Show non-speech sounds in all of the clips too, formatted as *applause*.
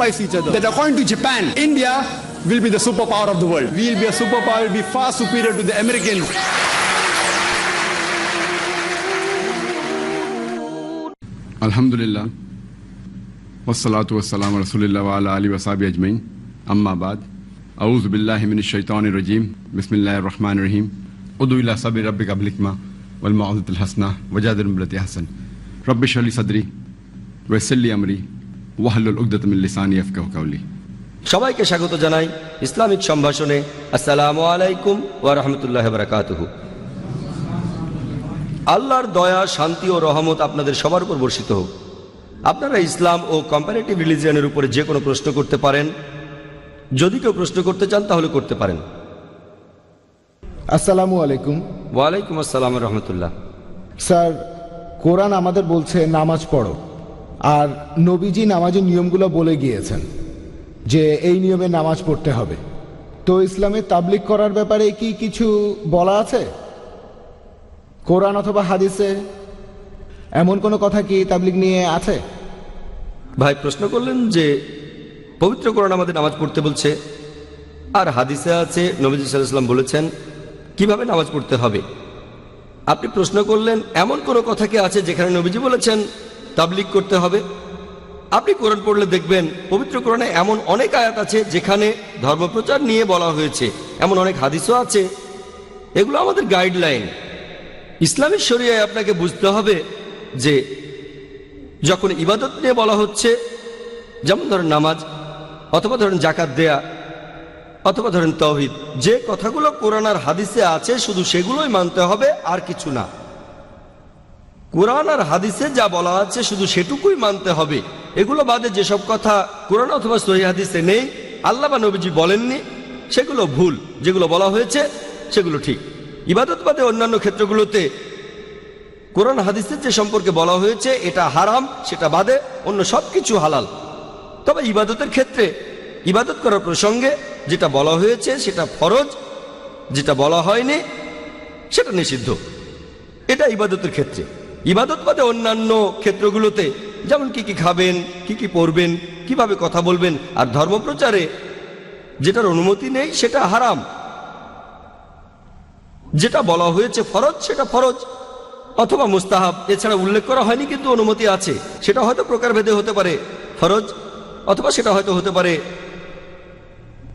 sacrifice each other. That according to Japan, India will be the superpower of the world. We will be a superpower, will be far superior to the Americans. الحمد لله والصلاة والسلام على رسول الله وعلى آله وصحبه أجمعين أما بعد أعوذ بالله من الشيطان الرجيم بسم الله الرحمن الرحيم ادعو إلى صبر ربك بالحكمة والموعظة الحسنة وجادل بالتي أحسن رب اشرح لي صدري ويسر لي أمري ওয়াহলুল উকদতমিল লিসানি আফকাহ কাউলি। সবাইকে স্বাগত জানাই Islamic সম্ভাষণে। আসসালামু আলাইকুম ওয়া রাহমাতুল্লাহি ওয়া বারাকাতুহু। আল্লাহর দয়া শান্তি ও রহমত আপনাদের সবার উপর বর্ষিত হোক। আপনারা ইসলাম ও কম্পারেটিভ রিলিজিয়নের উপরে যে কোনো প্রশ্ন করতে পারেন। যদি কেউ প্রশ্ন করতে চান তাহলে করতে পারেন। আসসালামু আলাইকুম। ওয়ালাইকুম আসসালাম রহমতুল্লাহ। স্যার কোরআন আমাদের বলছে নামাজ পড়ো। আর নবীজি নামাজের নিয়মগুলো বলে গিয়েছেন যে এই নিয়মে নামাজ পড়তে হবে। তো ইসলামে তাবলিক করার ব্যাপারে কি কিছু বলা আছে? কোরআন অথবা হাদিসে এমন কোনো কথা কি তাবলিক নিয়ে আছে? ভাই, প্রশ্ন করলেন যে পবিত্র কোরআন আমাদের নামাজ পড়তে বলছে, আর হাদিসে আছে, নবীজি সাল্লাম বলেছেন, কীভাবে নামাজ পড়তে হবে? আপনি প্রশ্ন করলেন, এমন কোনো কথা কি আছে যেখানে নবীজি বলেছেন তাবলিক করতে হবে। আপনি কোরআন পড়লে দেখবেন পবিত্র কোরআনে এমন অনেক আয়াত আছে যেখানে ধর্মপ্রচার নিয়ে বলা হয়েছে। এমন অনেক হাদিসও আছে। এগুলো আমাদের গাইডলাইন ইসলামী শরিয়ায় আপনাকে বুঝতে হবে যে যখন ইবাদত নিয়ে বলা হচ্ছে, যেমন ধরেন নামাজ, অথবা ধরেন জাকাত দেয়া, অথবা ধরেন তৌহিদ যে কথাগুলো কোরআন আর হাদিসে আছে, শুধু সেগুলোই মানতে হবে, আর কিছু না। কোরআন আর হাদিসে যা বলা আছে শুধু সেটুকুই মানতে হবে। এগুলো বাদে যেসব কথা কোরআন অথবা সহি হাদিসে নেই, আল্লাহ বা নবীজি বলেননি, সেগুলো ভুল। যেগুলো বলা হয়েছে, সেগুলো ঠিক। ইবাদত বাদে অন্যান্য ক্ষেত্রগুলোতে কোরআন হাদিসের যে সম্পর্কে বলা হয়েছে, এটা হারাম, সেটা বাদে অন্য সব কিছু হালাল। তবে ইবাদতের ক্ষেত্রে ইবাদত করার প্রসঙ্গে যেটা বলা হয়েছে, সেটা ফরজ, যেটা বলা হয়নি, সেটা নিষিদ্ধ। এটা ইবাদতের ক্ষেত্রে। ইবাদত বাদে অন্যান্য ক্ষেত্রগুলোতে, যেমন কি কি খাবেন, কি কি পড়বেন, কীভাবে কথা বলবেন, আর ধর্মপ্রচারে যেটার অনুমতি নেই সেটা হারাম। যেটা বলা হয়েছে ফরজ, সেটা ফরজ, অথবা মুস্তাহাব, এছাড়া উল্লেখ করা হয়নি কিন্তু অনুমতি আছে। সেটা হয়তো প্রকারভেদে হতে পারে, ফরজ, অথবা সেটা হয়তো হতে পারে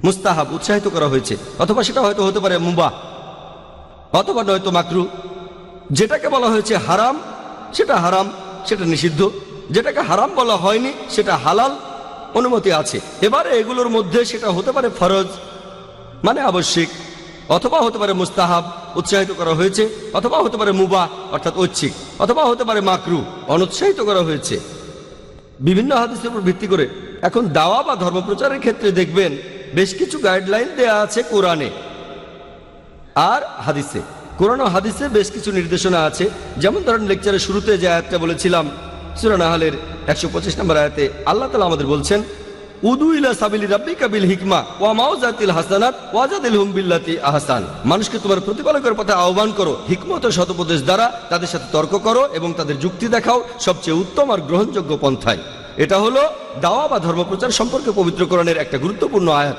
মুস্তাহাব, উৎসাহিত করা হয়েছে, অথবা সেটা হয়তো হতে পারে মুবাহ, অথবা নয়তো মাকরু। যেটাকে বলা হয়েছে হারাম সেটা হারাম, সেটা নিষিদ্ধ। যেটাকে হারাম বলা হয়নি, সেটা হালাল অনুমতি আছে। এবারে এগুলোর মধ্যে সেটা হতে পারে ফরজ মানে আবশ্যিক, অথবা হতে পারে মুস্তাহাব, উৎসাহিত করা হয়েছে, অথবা হতে পারে মুবা, অর্থাৎ ঐচ্ছিক, অথবা হতে পারে মাকরু, অনুৎসাহিত করা হয়েছে। বিভিন্ন হাদিসের উপর ভিত্তি করে এখন দাওয়া বা ধর্মপ্রচারের ক্ষেত্রে দেখবেন বেশ কিছু গাইডলাইন দেয়া আছে কোরআনে আর হাদিসে। কোরআন হাদিসে বেশ কিছু নির্দেশনা আছে। যেমন ধরেন লেকচারের শুরুতে যে আয়াতটা বলেছিলাম সুরান আহালের একশো পঁচিশ নম্বর আয়াতে আল্লাহ তালা আমাদের বলছেন সাবিলি হিকমা ওয়া হুম বিল্লাতি আহসান। মানুষকে তোমার প্রতিপালকের পথে আহ্বান করো, হিকমত দ্বারা তাদের সাথে তর্ক করো এবং তাদের যুক্তি দেখাও সবচেয়ে উত্তম আর গ্রহণযোগ্য পন্থায়। এটা হলো দাওয়া বা ধর্মপ্রচার সম্পর্কে একটা গুরুত্বপূর্ণ আয়াত।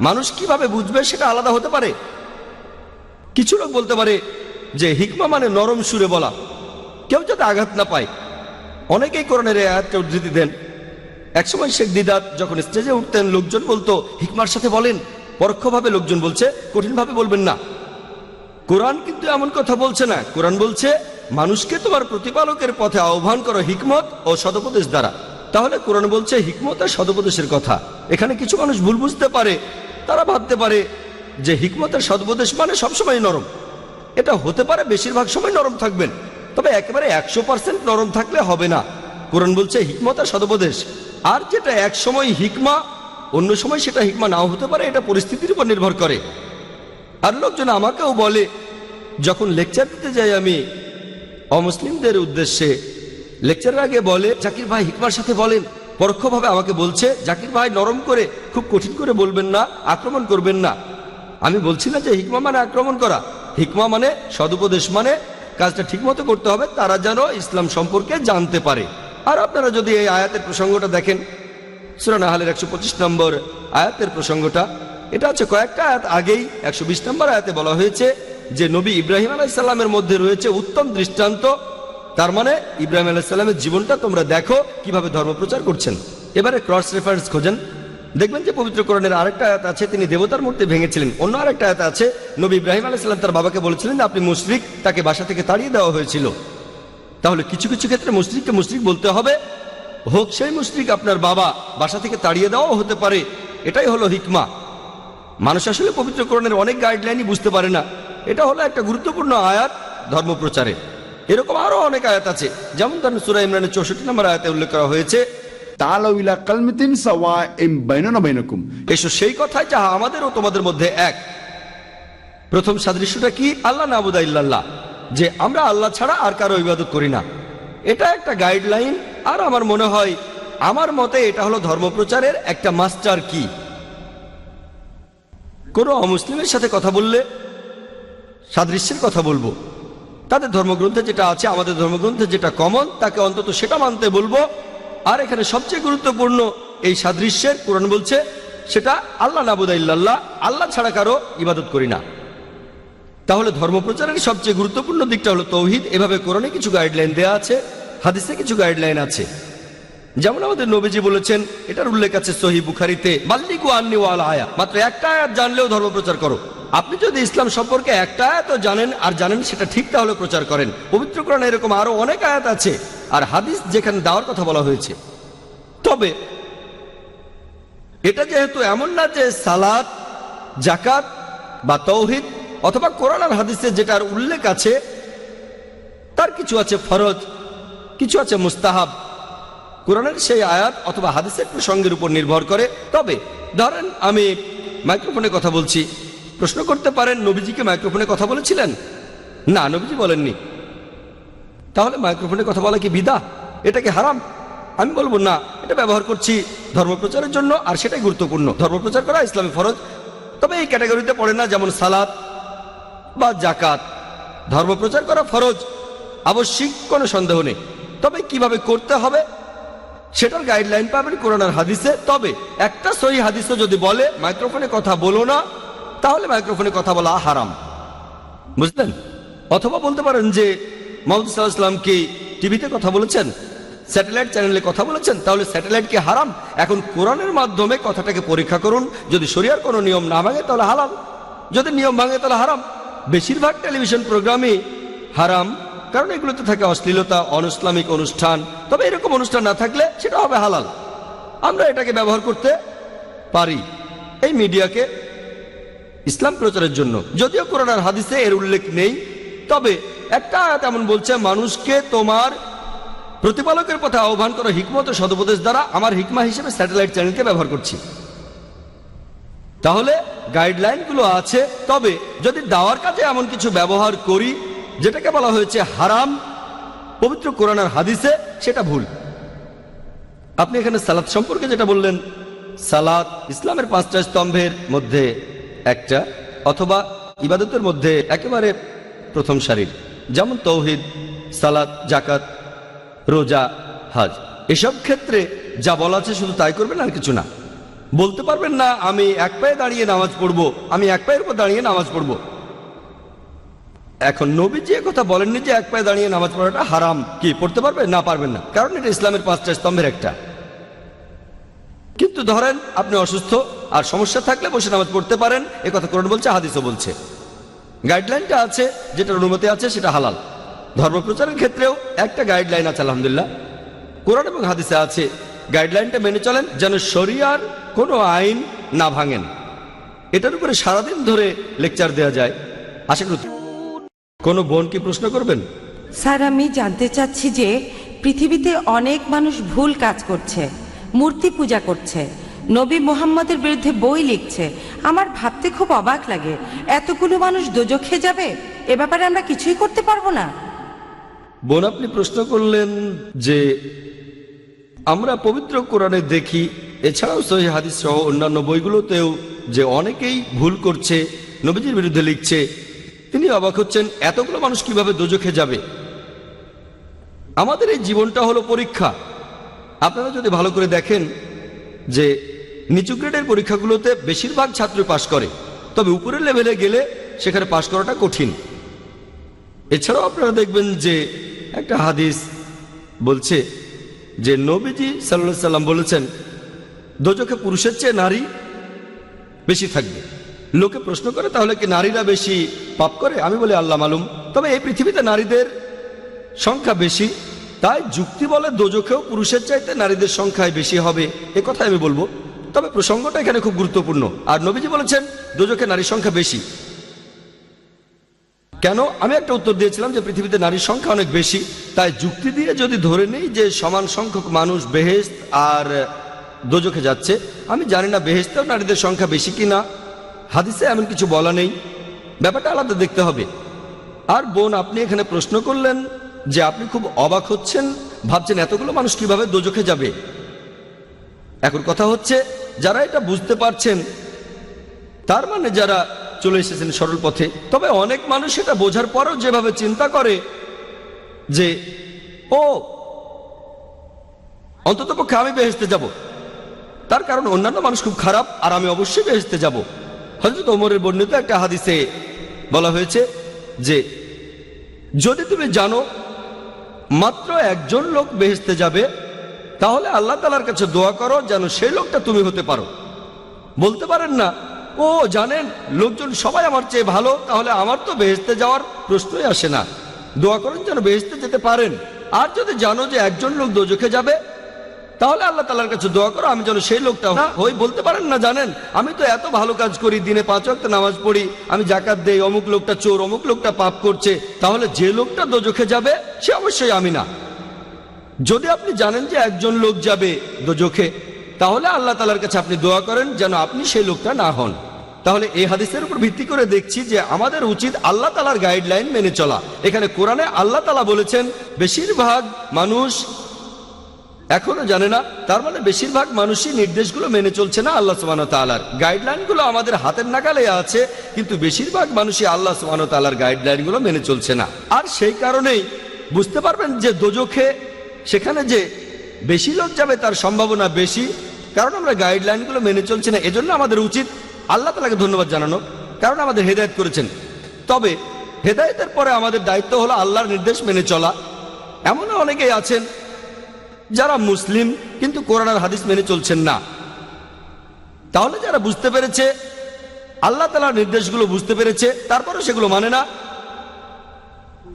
মানুষ কীভাবে বুঝবে সেটা আলাদা হতে পারে? কিছু লোক বলতে পারে যে হিকমা মানে নরম সুরে বলা। কেউ যাতে আঘাত না পায়। অনেকেই কোরআনের এই আয়াতটা উদ্ধৃতি দেন। একসময় শেখ দিদাত যখন স্টেজে উঠতেন, লোকজন বলতো, হিকমার সাথে বলেন। পরোক্ষভাবে লোকজন বলছে, কঠিনভাবে বলবেন না। কোরআন কিন্তু এমন কথা বলছে না। কোরআন বলছে, মানুষকে তোমার প্রতিপালকের পথে আহ্বান করো হিকমত ও সদপদেশ দ্বারা। তাহলে কোরআন বলছে, হিকমত আর সদপদেশের কথা। এখানে কিছু মানুষ ভুল বুঝতে পারে, তারা ভাবতে পারে যে হিকমতের সদপদেশ মানে সবসময় নরম। এটা হতে পারে বেশিরভাগ সময় নরম থাকবেন, তবে একেবারে একশো পার্সেন্ট নরম থাকলে হবে না। কোরআন বলছে হিকমত আর সদপদেশ। আর যেটা এক সময় হিকমা, অন্য সময় সেটা হিকমা নাও হতে পারে, এটা পরিস্থিতির উপর নির্ভর করে। আর লোকজন আমাকেও বলে, যখন লেকচার দিতে যাই আমি, অমুসলিমদের উদ্দেশ্যে, লেকচারের আগে বলে, জাকির ভাই হিকমার সাথে বলেন। পরোক্ষভাবে আমাকে বলছে, জাকির ভাই নরম করে, খুব কঠিন করে বলবেন না, আক্রমণ করবেন না। আমি বলছি না যে হিকমা মানে আক্রমণ করা। হিকমা মানে সদুপদেশ মানে কাজটা ঠিকমতো করতে হবে, তারা যেন ইসলাম সম্পর্কে জানতে পারে। আর আপনারা যদি এই আয়াতের প্রসঙ্গটা দেখেন সুরানা হালের একশো পঁচিশ নম্বর আয়াতের প্রসঙ্গটা, এটা হচ্ছে কয়েকটা আয়াত আগেই, একশো বিশ নম্বর আয়াতে বলা হয়েছে যে নবী ইব্রাহিম আলাইসাল্লামের মধ্যে রয়েছে উত্তম দৃষ্টান্ত। তার মানে ইব্রাহিম আলাইসাল্লামের জীবনটা তোমরা দেখো কীভাবে ধর্ম প্রচার করছেন। এবারে ক্রস রেফারেন্স খোঁজেন। দেখবেন যে পবিত্র কোরআনের আরেকটা আয়াত আছে, তিনি দেবতার মূর্তি ভেঙেছিলেন। অন্য আরেকটা আয়াত আছে, নবী ইব্রাহিম আলাইসাল্লাম তার বাবাকে বলেছিলেন, আপনি মুশরিক, তাকে বাসা থেকে তাড়িয়ে দেওয়া হয়েছিল। তাহলে কিছু কিছু ক্ষেত্রে মুশরিককে মুশরিক বলতে হবে। হোক, সেই মুশরিক আপনার বাবা বাসা থেকে তাড়িয়ে দেওয়াও হতে পারে। এটাই হলো হিকমা। মানুষ আসলে পবিত্র কোরআনের অনেক গাইডলাইনই বুঝতে পারে না। এটা হলো একটা গুরুত্বপূর্ণ আয়াত ধর্ম প্রচারে এরকম আরও অনেক আয়াত আছে। যেমন ধরেন সুরা ইমরানের চৌষট্টি নম্বর আয়াতে উল্লেখ করা হয়েছে তালবিলা কালমিতিন সাওয়া এম বাইননা বাইনকুম। এসো সেই কথাই যাহা আমাদের ও তোমাদের মধ্যে এক। প্রথম সাদৃশ্যটা কি? আল্লাহ নাবুদা ইল্লাল্লাহ। যে আমরা আল্লাহ ছাড়া আর কারও ইবাদত করি না। এটা একটা গাইডলাইন। আর আমার মনে হয়, আমার মতে এটা হলো ধর্মপ্রচারের একটা মাস্টার কি। কোনো অমুসলিমের সাথে কথা বললে, সাদৃশ্যের কথা বলব। তাদের ধর্মগ্রন্থে যেটা আছে, আমাদের ধর্মগ্রন্থে যেটা কমন তাকে অন্তত সেটা মানতে বলব। আর এখানে সবচেয়ে গুরুত্বপূর্ণ এই সাদৃশ্যের কোরআন বলছে, সেটা আল্লাহ নাবুদা ইল্লাল্লাহ, আল্লাহ ছাড়া কারও ইবাদত করি না। তাহলে ধর্মপ্রচারের সবচেয়ে গুরুত্বপূর্ণ দিকটা হলো তৌহিদ। এভাবে কোরআনে কিছু গাইডলাইন দেয়া আছে, হাদিসে কিছু গাইডলাইন আছে। যেমন আমাদের নবীজি বলেছেন, এটার উল্লেখ আছে সহি বুখারিতে মাল্লিকু আন্নি ওয়াল আয়া। মাত্র একটা আয়াত জানলেও ধর্মপ্রচার করো। আপনি যদি ইসলাম সম্পর্কে একটা আয়াত জানেন আর জানেন সেটা ঠিক, তাহলে প্রচার করেন। পবিত্র কোরআনে এরকম আরও অনেক আয়াত আছে। আর হাদিস যেখানে দেওয়ার কথা বলা হয়েছে। তবে এটা যেহেতু এমন না যে সালাদ জাকাত বা তৌহিদ অথবা কোরআন আর হাদিসে যেটার উল্লেখ আছে, তার কিছু আছে ফরজ, কিছু আছে মুস্তাহাব। কোরআনের সেই আয়াত অথবা হাদিসের প্রসঙ্গের উপর নির্ভর করে। তবে ধরেন আমি মাইক্রোফোনে কথা বলছি, প্রশ্ন করতে পারেন নবীজিকে মাইক্রোফোনে কথা বলেছিলেন? না, নবীজি বলেননি। তাহলে মাইক্রোফোনে কথা বলা কি বিদা? এটা কি হারাম? আমি বলব না, এটা ব্যবহার করছি ধর্মপ্রচারের জন্য আর সেটাই গুরুত্বপূর্ণ। ধর্মপ্রচার করা ইসলামী ফরজ। তবে এই ক্যাটাগরিতে পড়ে না যেমন সালাদ বা জাকাত ধর্মপ্রচার করা ফরজ, আবশ্যিক কোনো সন্দেহ নেই। তবে কীভাবে করতে হবে? সেটার গাইডলাইন পাবেন কোরআন আর হাদিসে। তবে একটা সহি হাদিসও যদি বলে, মাইক্রোফোনে কথা বলো না, তাহলে মাইক্রোফোনে কথা বলা হারাম। বুঝলেন? অথবা বলতে পারেন যে মোহাম্মদ সাল্লাহ ইসলাম কি টিভিতে কথা বলেছেন? স্যাটেলাইট চ্যানেলে কথা বলেছেন? তাহলে স্যাটেলাইট কি হারাম? এখন কোরআনের মাধ্যমে কথাটাকে পরীক্ষা করুন। যদি শরিয়ার কোনো নিয়ম না ভাঙে, তাহলে হালাল। যদি নিয়ম ভাঙে, তাহলে হারাম। বেশিরভাগ টেলিভিশন প্রোগ্রামই হারাম। কারণ এগুলোতে থাকে অশ্লীলতা অনইসলামিক অনুষ্ঠান। তবে এরকম অনুষ্ঠান না থাকলে সেটা হবে হালাল। আমরা এটাকে ব্যবহার করতে পারি এই মিডিয়াকে ইসলাম প্রচারের জন্য। যদিও কোরআন হাদিসে এর উল্লেখ নেই, তবে একটা আয়াত এমন বলছে, মানুষকে তোমার প্রতিপালকের পথে আহ্বান করো, হিকমত সদুপদেশ দ্বারা আমার হিকমা হিসেবে স্যাটেলাইট চ্যানেলকে ব্যবহার করছি। তাহলে গাইডলাইনগুলো আছে। তবে যদি দাওয়ার কাজে এমন কিছু ব্যবহার করি, যেটাকে বলা হয়েছে হারাম, পবিত্র কোরআন আর হাদিসে, সেটা ভুল। আপনি এখানে সালাদ সম্পর্কে যেটা বললেন সালাদ ইসলামের পাঁচটা স্তম্ভের মধ্যে একটা, অথবা ইবাদতের মধ্যে একেবারে প্রথম সারির। যেমন তৌহিদ সালাদ জাকাত রোজা, হাজ। এসব ক্ষেত্রে যা বলা আছে শুধু তাই করবেন আর কিছু না। বলতে পারবেন না, আমি এক পায়ে দাঁড়িয়ে নামাজ পড়ব, আমি এক পায়ের উপর দাঁড়িয়ে নামাজ পড়ব। এখন নবীজি এ কথা বলেননি যে এক পায়ে দাঁড়িয়ে নামাজ পড়াটা হারাম। কি, পড়তে পারবে? না, পারবেন না। কারণ এটা ইসলামের পাঁচটা স্তম্ভের একটা। কিন্তু ধরেন, আপনি অসুস্থ আর সমস্যা থাকলে বসে নামাজ পড়তে পারেন। এ কথা কোরআন বলছে, হাদিসও বলছে। গাইডলাইনটা আছে, যেটার অনুমতি আছে সেটা হালাল। ধর্মপ্রচারের ক্ষেত্রেও একটা গাইডলাইন আছে, আলহামদুলিল্লাহ। কোরআন এবং হাদিসে আছে, গাইডলাইনটা মেনে চলেন যেন শরিয়ার কোনো আইন না ভাঙেন। এটার উপরে সারাদিন ধরে লেকচার দেওয়া যায়। আশা করি কোনো বোন কি প্রশ্ন করবেন? স্যার, আমি জানতে চাচ্ছি যে পৃথিবীতে অনেক মানুষ ভুল কাজ করছে, মূর্তি পূজা করছে নবী মোহাম্মদের বিরুদ্ধে বই লিখছে। আমার ভাবতে খুব অবাক লাগে। এতগুলো মানুষ দোজখে যাবে? এ ব্যাপারে আমরা কিছুই করতে পারব না। বোন, আপনি প্রশ্ন করলেন যে আমরা পবিত্র কোরআনে দেখি, এছাড়াও সহি হাদিস সহ অন্যান্য বইগুলোতেও যে অনেকেই ভুল করছে, নবীজির বিরুদ্ধে লিখছে। তিনি অবাক হচ্ছেন, এতগুলো মানুষ কীভাবে দোজখে যাবে? আমাদের এই জীবনটা হলো পরীক্ষা। আপনারা যদি ভালো করে দেখেন যে নিচু গ্রেডের পরীক্ষাগুলোতে বেশিরভাগ ছাত্র পাশ করে। তবে উপরের লেভেলে গেলে সেখানে পাশ করাটা কঠিন। এছাড়াও আপনারা দেখবেন যে একটা হাদিস বলছে যে নবীজি সাল্লাহ সাল্লাম বলেছেন, দোজখে পুরুষের চেয়ে নারী বেশি থাকবে। লোকে প্রশ্ন করে, তাহলে কি নারীরা বেশি পাপ করে? আমি বলি, আল্লাহ মালুম। তবে এই পৃথিবীতে নারীদের সংখ্যা বেশি, তাই যুক্তি বলে দোজখেও পুরুষের চাইতে নারীদের সংখ্যায় বেশি হবে, এ কথা আমি বলব। তবে প্রসঙ্গটা এখানে খুব গুরুত্বপূর্ণ। আর নবীজি বলেছেন দোজখে নারীর সংখ্যা বেশি। কেন? আমি একটা উত্তর দিয়েছিলাম যে পৃথিবীতে নারীর সংখ্যা অনেক বেশি, তাই যুক্তি দিয়ে যদি ধরে নেই যে সমান সংখ্যক মানুষ বেহেস্ত আর দোজখে যাচ্ছে, আমি জানি না বেহেস্তেও নারীদের সংখ্যা বেশি কি না হাদিসে এমন কিছু বলা নেই। ব্যাপারটা আলাদা দেখতে হবে। আর বোন, আপনি এখানে প্রশ্ন করলেন যে আপনি খুব অবাক হচ্ছেন, ভাবছেন এতগুলো মানুষ কীভাবে দোজখে যাবে। এখন কথা হচ্ছে যারা এটা বুঝতে পারছেন, তার মানে যারা চলে এসেছেন সরল পথে, তবে অনেক মানুষ এটা বোঝার পরও যেভাবে চিন্তা করে যে, ও, অন্তত পক্ষে আমি বেহেস্তে যাব। তার কারণ অন্যান্য মানুষ খুব খারাপ, আর আমি অবশ্যই বেহেস্তে যাব। হজরত ওমরের বর্ণিত একটা হাদিসে বলা হয়েছে যে, যদি তুমি জানো, মাত্র একজন লোক বেহেস্তে যাবে তাহলে আল্লাহ তালার কাছে দোয়া করো যেন সেই লোকটা তুমি হতে পারো। বলতে পারেন না ও জানেন লোকজন সবাই আমার চেয়ে ভালো তাহলে আমার তো বেহেস্তে যাওয়ার প্রশ্নই আসে না। দোয়া করেন যেন বেহেস্তে যেতে পারেন। আর যদি জানো যে একজন লোক দোজখে যাবে তাহলে আল্লাহ তালার কাছে দোয়া করো আমি যেন সেই লোকটা হই। বলতে পারেন না জানেন আমি তো এত ভালো কাজ করি দিনে পাঁচ ওয়াক্ত নামাজ পড়ি আমি জাকাত দেই অমুক লোকটা চোর অমুক লোকটা পাপ করছে তাহলে যে লোকটা দোজখে যাবে সে অবশ্যই আমি না। যদি আপনি জানেন যে একজন লোক যাবে দোজখে, তাহলে আল্লাহ তালার কাছে আপনি দোয়া করেন যেন আপনি সেই লোকটা না হন। তাহলে এই হাদিসের উপর ভিত্তি করে দেখছি যে আমাদের উচিত আল্লাহ তালার গাইডলাইন মেনে চলা। এখানে কোরআনে আল্লাহ তালা বলেছেন, বেশিরভাগ মানুষ এখনও জানে না, তার মানে বেশিরভাগ মানুষই নির্দেশগুলো মেনে চলছে না আল্লাহ সুবাহ তালার গাইডলাইনগুলো আমাদের হাতের নাগালে আছে, কিন্তু বেশিরভাগ মানুষই আল্লাহ সুবাহ তালার গাইডলাইনগুলো মেনে চলছে না। আর সেই কারণেই বুঝতে পারবেন যে দোজখে সেখানে যে বেশি লোক যাবে তার সম্ভাবনা বেশি, কারণ আমরা গাইডলাইনগুলো মেনে চলছি না, এজন্য আমাদের উচিত আল্লাহ তালাকে ধন্যবাদ জানানো, কারণ আমাদের হেদায়ত করেছেন। তবে হেদায়তের পরে আমাদের দায়িত্ব হলো আল্লাহর নির্দেশ মেনে চলা। এমনও অনেকেই আছেন যারা মুসলিম, কিন্তু কোরআন আর হাদিস মেনে চলছেন না। তাহলে যারা বুঝতে পেরেছে, আল্লাহ তালার নির্দেশগুলো বুঝতে পেরেছে তারপরে সেগুলো মানে না।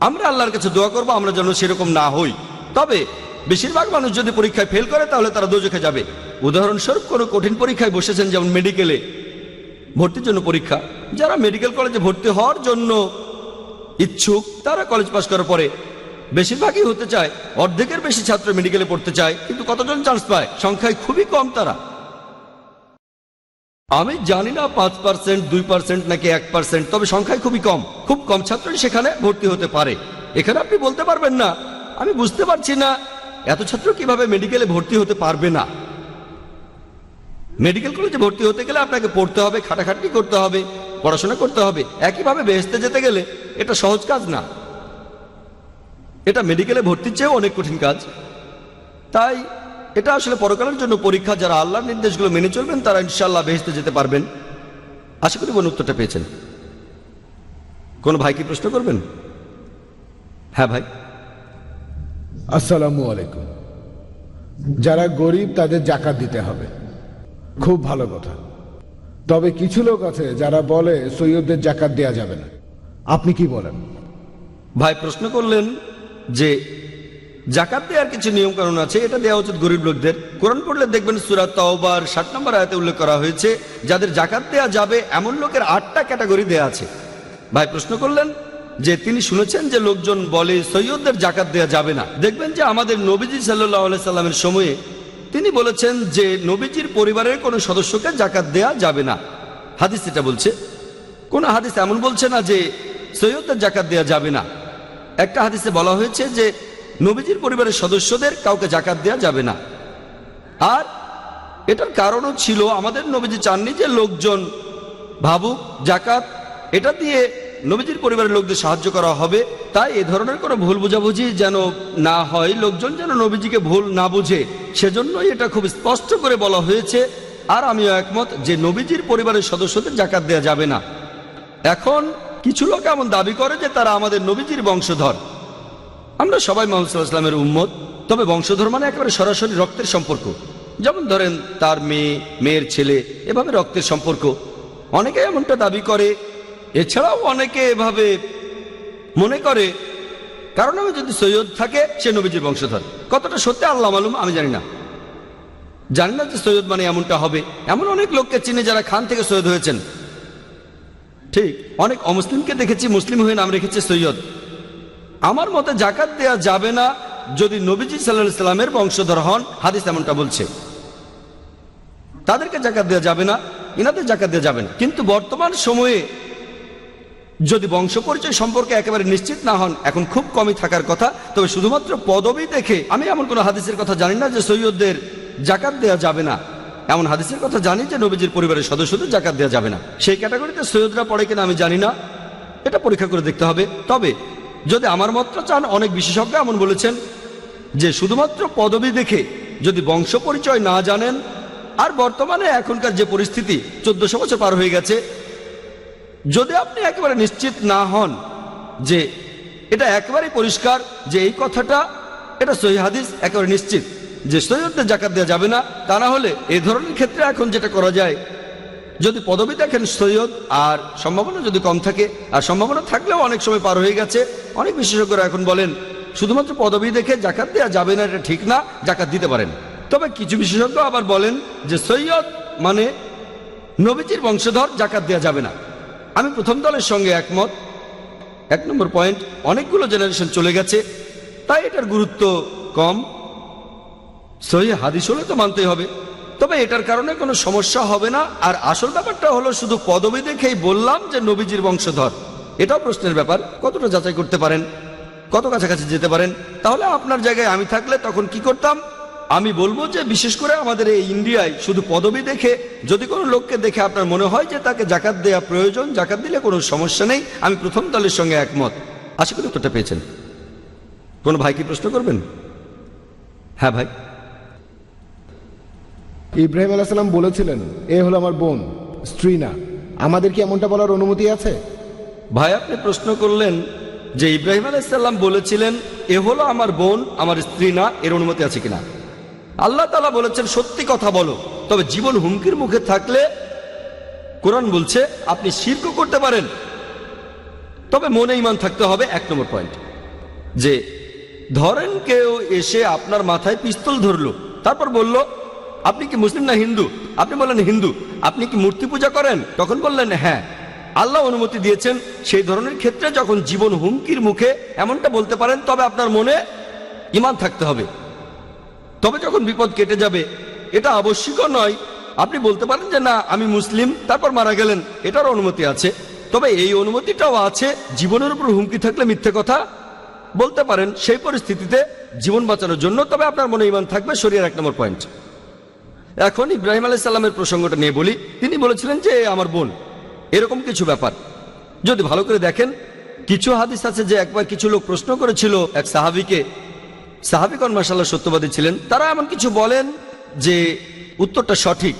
আমরা আল্লাহর কাছে দোয়া করব, আমরা যেন সেরকম না হই। তবে বেশিরভাগ মানুষ যদি পরীক্ষায় ফেল করে, তাহলে তারা দোজখে যাবে। উদাহরণস্বরূপ কোনো কঠিন পরীক্ষায় বসেছেন যেমন মেডিকেলে ভর্তির জন্য পরীক্ষা। যারা মেডিকেল কলেজে ভর্তি হওয়ার জন্য ইচ্ছুক, তারা কলেজ পাস করার পরে বেশিরভাগই হতে চায়, অর্ধেকের বেশি ছাত্র মেডিকেলে পড়তে চায়, কিন্তু কতজন চান্স পায়? সংখ্যায় খুবই কম তারা। আমি জানি না পাঁচ পার্সেন্ট দুই পার্সেন্ট নাকি এক পার্সেন্ট তবে সংখ্যায় খুবই কম। খুব কম ছাত্রই সেখানে ভর্তি হতে পারে। এখানে আপনি বলতে পারবেন না আমি বুঝতে পারছি না। এত ছাত্র কীভাবে মেডিকেলে ভর্তি হতে পারবে না? মেডিকেল কলেজে ভর্তি হতে গেলে আপনাকে পড়তে হবে, খাটাখাটনি করতে হবে, পড়াশোনা করতে হবে। একইভাবে বেহেস্তে যেতে গেলে এটা সহজ কাজ না। এটা মেডিকেলে ভর্তির চেয়েও অনেক কঠিন কাজ। তাই এটা আসলে পরকালের জন্য পরীক্ষা। যারা আল্লাহর নির্দেশগুলো মেনে চলবেন, তারা ইনশাল্লাহ বেহেস্তে যেতে পারবেন। আশা করি বোন উত্তরটা পেয়েছেন। কোন ভাই কি প্রশ্ন করবেন? হ্যাঁ ভাই। আসসালামু আলাইকুম। যারা গরিব, তাদের জাকাত দিতে হবে। খুব ভালো কথা। তবে কিছু লোক আছে যারা বলে সৈয়দদের জাকাত দেয়া যাবে না। আপনি কি বলেন? ভাই, প্রশ্ন করলেন যে জাকাত দেওয়ার কিছু নিয়ম কানুন আছে, এটা দেওয়া উচিত গরিব লোকদের। কোরআন পড়লে দেখবেন সুরাত তাওবার ষাট নম্বর আয়াতে উল্লেখ করা হয়েছে, যাদের জাকাত দেওয়া যাবে, এমন লোকের আটটা ক্যাটাগরি দেয়া আছে। ভাই, প্রশ্ন করলেন যে তিনি শুনেছেন যে লোকজন বলে, সৈয়দদের জাকাত দেওয়া যাবে না। দেখবেন যে আমাদের নবীজি সাল্লাহ সাল্লামের সময়ে তিনি বলেছেন যে নবীজির পরিবারের কোনো সদস্যকে জাকাত দেয়া যাবে না। হাদিস এটা বলছে। কোন হাদিস এমন বলছে না যে সৈয়দদের জাকাত দেওয়া যাবে না। একটা হাদিসে বলা হয়েছে যে নবীজির পরিবারের সদস্যদের কাউকে জাকাত দেওয়া যাবে না। আর এটার কারণও ছিল, আমাদের নবীজি চাননি যে লোকজন ভাবুক, জাকাত, এটা দিয়ে নবীজির পরিবারের লোকদের সাহায্য করা হবে, তাই এ ধরনের কোনো ভুল বোঝাবুঝি যেন না হয়, লোকজন যেন নবীজিকে ভুল না বুঝে, সেজন্যই এটা খুব স্পষ্ট করে বলা হয়েছে। আর আমিও একমত যে নবীজির পরিবারের সদস্যদের জাকাত দেওয়া যাবে না। এখন কিছু লোক এমন দাবি করে যে তারা আমাদের নবীজির বংশধর। আমরা সবাই মোহাম্মদ ইসলামের উম্মত, তবে বংশধর মানে একেবারে সরাসরি রক্তের সম্পর্ক। যেমন ধরেন, তার মেয়ে, মেয়ের ছেলে, এভাবে রক্তের সম্পর্ক। অনেকে এমনটা দাবি করে এছাড়াও অনেকে এভাবে মনে করে, কারণ আমি যদি সৈয়দ থাকে, সে নবীজির বংশধর। কতটা সত্যি আল্লাহ মালুম, আমি জানি না। জানি না যে সৈয়দ মানে এমনটা হবে। এমন অনেক লোককে চিনে যারা খান থেকে সৈয়দ হয়েছেন। ঠিক, অনেক অমুসলিমকে দেখেছি, মুসলিম হয়ে নাম রেখেছে সৈয়দ। আমার মতে জাকাত দেয়া যাবে না যদি নবীজি সাল্লাহ সাল্লামের বংশধর হন, হাদিস এমনটা বলছে। তাদেরকে জাকাত দেওয়া যাবে না, ইনাদের জাকাত দেওয়া যাবে না। কিন্তু বর্তমান সময়ে যদি বংশ পরিচয় সম্পর্কে একেবারে নিশ্চিত না হন, এখন খুব কমই থাকার কথা। তবে শুধুমাত্র পদবি দেখে আমি এমন কোনো হাদিসের কথা জানি না যে সৈয়দদের জাকাত দেওয়া যাবে না। এমন হাদিসের কথা জানি যে নবীজির পরিবারের সদস্যদের জাকাত দেওয়া যাবে না। সেই ক্যাটাগরিতে সৈয়দরা পড়ে কিনা আমি জানি না। এটা পরীক্ষা করে দেখতে হবে। তবে যদি আমার মতটা চান, অনেক বিশেষজ্ঞ এমন বলেছেন যে শুধুমাত্র পদবি দেখে যদি বংশ পরিচয় না জানেন, আর বর্তমানে এখনকার যে পরিস্থিতি, চোদ্দশো বছর পার হয়ে গেছে যদি আপনি একেবারে নিশ্চিত না হন যে এটা একেবারেই পরিষ্কার যে এই কথাটা, এটা সহি হাদিস, একেবারে নিশ্চিত যে সৈয়দদের জাকাত দেওয়া যাবে না, তা না হলে এই ধরনের ক্ষেত্রে এখন যেটা করা যায়, যদি পদবি দেখেন সৈয়দ, আর সম্ভাবনা যদি কম থাকে, আর সম্ভাবনা থাকলেও অনেক সময় পার হয়ে গেছে, অনেক বিশেষজ্ঞরা এখন বলেন, শুধুমাত্র পদবি দেখে জাকাত দেওয়া যাবে না, এটা ঠিক না জাকাত দিতে পারেন। তবে কিছু বিশেষজ্ঞ আবার বলেন যে সৈয়দ মানে নবীজির বংশধর জাকাত দেওয়া যাবে না। আমি প্রথম দলের সঙ্গে একমত। এক নম্বর পয়েন্ট অনেকগুলো জেনারেশন চলে গেছে, তাই এটার গুরুত্ব কম। সহি হাদিস হলে তো মানতেই হবে। তবে এটার কারণে কোনো সমস্যা হবে না। আর আসল ব্যাপারটা হলো শুধু পদবি দেখেই বললাম যে নবীজির বংশধর। এটাও প্রশ্নের ব্যাপার। কতটা যাচাই করতে পারেন? কত কাছাকাছি যেতে পারেন? তাহলে আপনার জায়গায় আমি থাকলে তখন কি করতাম? আমি বলব যে বিশেষ করে আমাদের এই ইন্ডিয়ায় শুধু পদবি দেখে যদি কোনো লোককে দেখে আপনার মনে হয় যে তাকে জাকাত দেওয়া প্রয়োজন জাকাত দিলে কোনো সমস্যা নেই আমি প্রথম দলের সঙ্গে একমত। আশা করি উত্তরটা পেয়েছেন। কোনো ভাই কি প্রশ্ন করবেন? হ্যাঁ ভাই। ইব্রাহিম আলাইসাল্লাম বলেছিলেন এ হলো আমার বোন স্ত্রী না। আমাদের কি এমনটা বলার অনুমতি আছে? ভাই আপনি প্রশ্ন করলেন যে ইব্রাহিম আলাইসাল্লাম বলেছিলেন এ হলো আমার বোন আমার স্ত্রী না। এর অনুমতি আছে কিনা? আল্লাহ তালা বলেছেন, সত্যি কথা বলো। তবে জীবন হুমকির মুখে থাকলে কোরআন বলছে, আপনি শির্ক করতে পারেন। তবে মনে ইমান থাকতে হবে, এক নম্বর পয়েন্ট যে ধরেন কেউ এসে আপনার মাথায় পিস্তল ধরলো, তারপর বলল, আপনি কি মুসলিম না হিন্দু? আপনি বললেন, হিন্দু। আপনি কি মূর্তি পূজা করেন? তখন বললেন হ্যাঁ। আল্লাহ অনুমতি দিয়েছেন, সেই ধরনের ক্ষেত্রে যখন জীবন হুমকির মুখে এমনটা বলতে পারেন, তবে আপনার মনে ইমান থাকতে হবে। তবে যখন বিপদ কেটে যাবে, এটা আবশ্যিকও নয়। আপনি বলতে পারেন যে, না, আমি মুসলিম, তারপর মারা গেলেন। এটার অনুমতি আছে। তবে এই অনুমতিটাও আছে, জীবনের উপর হুমকি থাকলে মিথ্যে কথা বলতে পারেন। সেই পরিস্থিতিতে জীবন বাঁচানোর জন্য, তবে আপনার মনে ইমান থাকবে শরীরের এক নম্বর পয়েন্ট। এখন ইব্রাহিম আলাই সাল্লামের প্রসঙ্গটা নিয়ে বলি। তিনি বলেছিলেন যে আমার বোন। এরকম কিছু ব্যাপার। যদি ভালো করে দেখেন, কিছু হাদিস আছে যে, একবার কিছু লোক প্রশ্ন করেছিল এক সাহাবিকে সাহাবিকন মাসাল্লাহ সত্যবাদী ছিলেন। তারা এমন কিছু বলেন যে উত্তরটা সঠিক।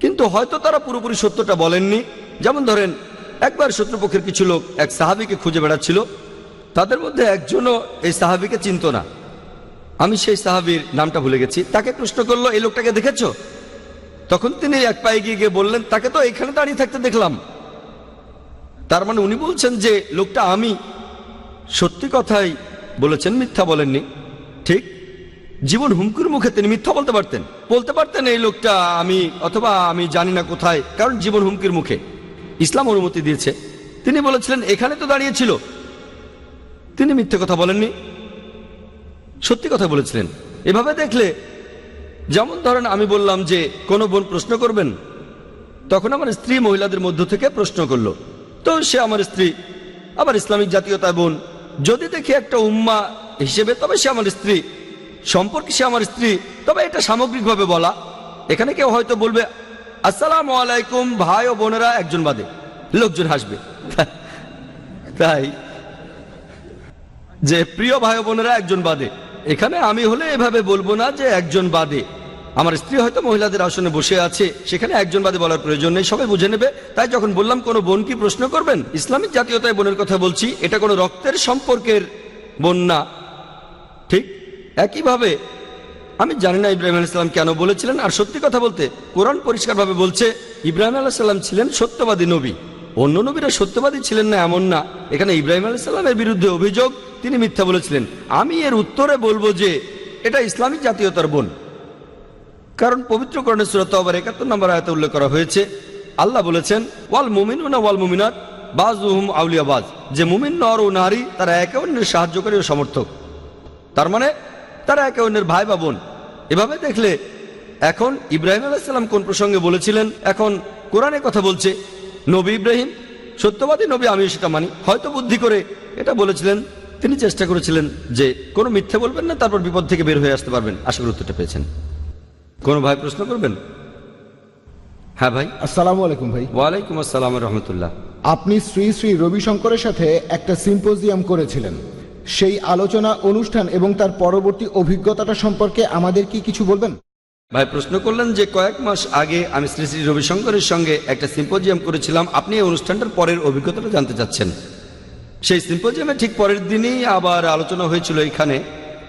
কিন্তু হয়তো তারা পুরোপুরি সত্যটা বলেননি। যেমন ধরেন, একবার শত্রুপক্ষের কিছু লোক এক সাহাবিকে খুঁজে বেড়াচ্ছিল। তাদের মধ্যে একজনও এই সাহাবিকে চিনত না। আমি সেই সাহাবির নামটা ভুলে গেছি। তাকে প্রশ্ন করল, এই লোকটাকে দেখেছ? তখন তিনি এক পায়ে গিয়ে গিয়ে বললেন, তাকে তো এখানে দাঁড়িয়ে থাকতে দেখলাম। তার মানে উনি বলছেন যে, লোকটা আমি। সত্যি কথাই বলেছেন, মিথ্যা বলেননি। ঠিক? জীবন হুমকুর মুখে তিনি মিথ্যা বলতে পারতেন। বলতে পারতেন এই লোকটা আমি, অথবা আমি জানি না কোথায়, কারণ জীবন হুমকির মুখে। ইসলাম অনুমতি দিয়েছে। তিনি বলেছিলেন, এখানে তো দাঁড়িয়েছিল তিনি মিথ্যে কথা বলেননি। সত্যি কথা বলেছিলেন। এভাবে দেখলে, যেমন ধরেন আমি বললাম যে, কোনো বোন প্রশ্ন করবেন? তখন আমার স্ত্রী মহিলাদের মধ্য থেকে প্রশ্ন করল। তো সে আমার স্ত্রী, আবার ইসলামিক জাতীয়তা বোন। যদি দেখি একটা উম্মা হিসেবে, তবে সে আমার স্ত্রী। সম্পর্কে সে আমার স্ত্রী। তবে এটা সামগ্রিকভাবে বলা। এখানে কেউ হয়তো বলবে, আসসালাম আলাইকুম, ভাই ও বোনেরা, একজন বাদে। লোকজন হাসবে। *laughs* তাই। যে প্রিয় ভাই বোনেরা একজন বাদে। এখানে আমি হলে এভাবে বলব না যে একজন বাদে। আমার স্ত্রী হয়তো মহিলাদের আসনে বসে আছে, সেখানে একজন বাদে বলার প্রয়োজন নেই, সবাই বুঝে নেবে। তাই যখন বললাম, কোনো বোন কি প্রশ্ন করবেন? ইসলামিক জাতীয়তায় বোনের কথা বলছি, এটা কোনো রক্তের সম্পর্কের বোন না। ঠিক একইভাবে, আমি জানি না ইব্রাহিম আলাইসাল্লাম কেন বলেছিলেন, আর সত্যি কথা বলতে, কোরআন পরিষ্কারভাবে বলছে, ইব্রাহিম আলাইসাল্লাম ছিলেন সত্যবাদী নবী। অন্য নবীরা সত্যবাদী ছিলেন না, এমন না। এখানে ইব্রাহিম আলাইসাল্লামের বিরুদ্ধে অভিযোগ, তিনি মিথ্যা বলেছিলেন। আমি এর উত্তরে বলব যে, এটা ইসলামিক জাতীয়তার বোন। কারণ পবিত্র করণের সুরত আবার একাত্তর নম্বর আয়তে উল্লেখ করা হয়েছে, আল্লাহ বলেছেন, ওয়াল মুমিন ও না ওয়াল মুমিনাত বাজ উহুম আউলিয়াবাজ যে মুমিন নর ও নারী, তারা একে অন্যের সাহায্যকারী ও সমর্থক। তার মানে তারা একে অন্যের ভাই বা বোন। এভাবে দেখলে, এখন ইব্রাহিম আলাইসাল্লাম কোন প্রসঙ্গে বলেছিলেন? এখন কোরআনে কথা বলছে, নবী ইব্রাহিম, সত্যবাদী নবী আমি সেটা মানি। হয়তো বুদ্ধি করে এটা বলেছিলেন, তিনি চেষ্টা করেছিলেন যে কোনো মিথ্যে বলবেন না, তারপর বিপদ থেকে বের হয়ে আসতে পারবেন। আশা করি উত্তরটা পেয়েছেন। কোনো ভাই প্রশ্ন করবেন? হ্যাঁ ভাই। আসসালামু আলাইকুম ভাই। ওয়ালাইকুম আসসালাম রহমতুল্লাহ। আপনি শ্রী শ্রী রবিশঙ্করের সাথে একটা সিম্পোজিয়াম করেছিলেন। সেই আলোচনা অনুষ্ঠান এবং তার পরবর্তী অভিজ্ঞতাটা সম্পর্কে আমাদের কি কিছু বলবেন? ভাই প্রশ্ন করলেন যে কয়েক মাস আগে আমি শ্রী শ্রী রবিশঙ্করের সঙ্গে একটা সিম্পোজিয়াম করেছিলাম। আপনি এই অনুষ্ঠানটার পরের অভিজ্ঞতাটা জানতে চাচ্ছেন। সেই সিম্পোজিয়ামে ঠিক পরের দিনই আবার আলোচনা হয়েছিল এখানে।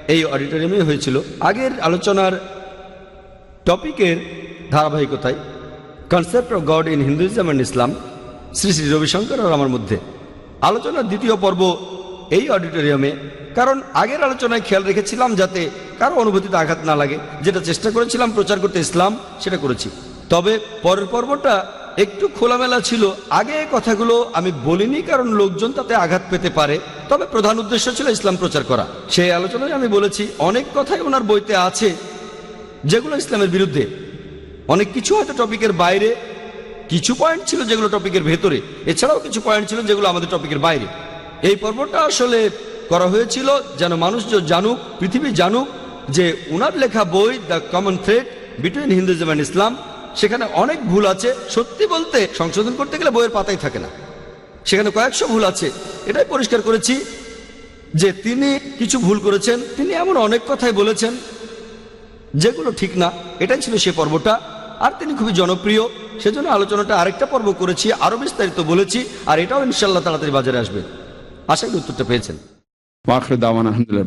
এই অডিটোরিয়ামে হয়েছিল। আগের আলোচনার টপিকের ধারাবাহিকতায় concept of god in Hinduism and Islam Shri Shri Ravishankar আর আমার মধ্যে আলোচনার দ্বিতীয় পর্ব এই অডিটোরিয়ামে কারণ আগের আলোচনায় খেয়াল রেখেছিলাম যাতে কারও অনুভূতিতে আঘাত না লাগে। যেটা চেষ্টা করেছিলাম, প্রচার করতে ইসলাম, সেটা করেছি। তবে পরের পর্বটা একটু খোলামেলা ছিল। আগে কথাগুলো আমি বলিনি, কারণ লোকজন তাতে আঘাত পেতে পারে। তবে প্রধান উদ্দেশ্য ছিল ইসলাম প্রচার করা। সেই আলোচনায় আমি বলেছি, অনেক কথাই ওনার বইতে আছে। যেগুলো ইসলামের বিরুদ্ধে। অনেক কিছু হয়তো টপিকের বাইরে, কিছু পয়েন্ট ছিল যেগুলো টপিকের ভেতরে, এছাড়াও কিছু পয়েন্ট ছিল যেগুলো আমাদের টপিকের বাইরে। এই পর্বটা আসলে করা হয়েছিল যেন মানুষ জানুক, পৃথিবী জানুক, যে উনার লেখা বই the common thread between Hinduism and Islam সেখানে অনেক ভুল আছে। সত্যি বলতে, সংশোধন করতে গেলে বইয়ের পাতাই থাকে না। সেখানে কয়েকশো ভুল আছে। এটাই পরিষ্কার করেছি যে তিনি কিছু ভুল করেছেন, তিনি এমন অনেক কথাই বলেছেন যেগুলো ঠিক না এটাই ছিল সে পর্বটা। আর তিনি খুবই জনপ্রিয় সেজন্য আলোচনাটা আরেকটা পর্ব করেছি আরও বিস্তারিত বলেছি আর এটাও ইনশাল্লাহ তাড়াতাড়ি বাজারে আসবে। আশা করি উত্তরটা পেয়েছেন। আলহামদুলিল্লাহ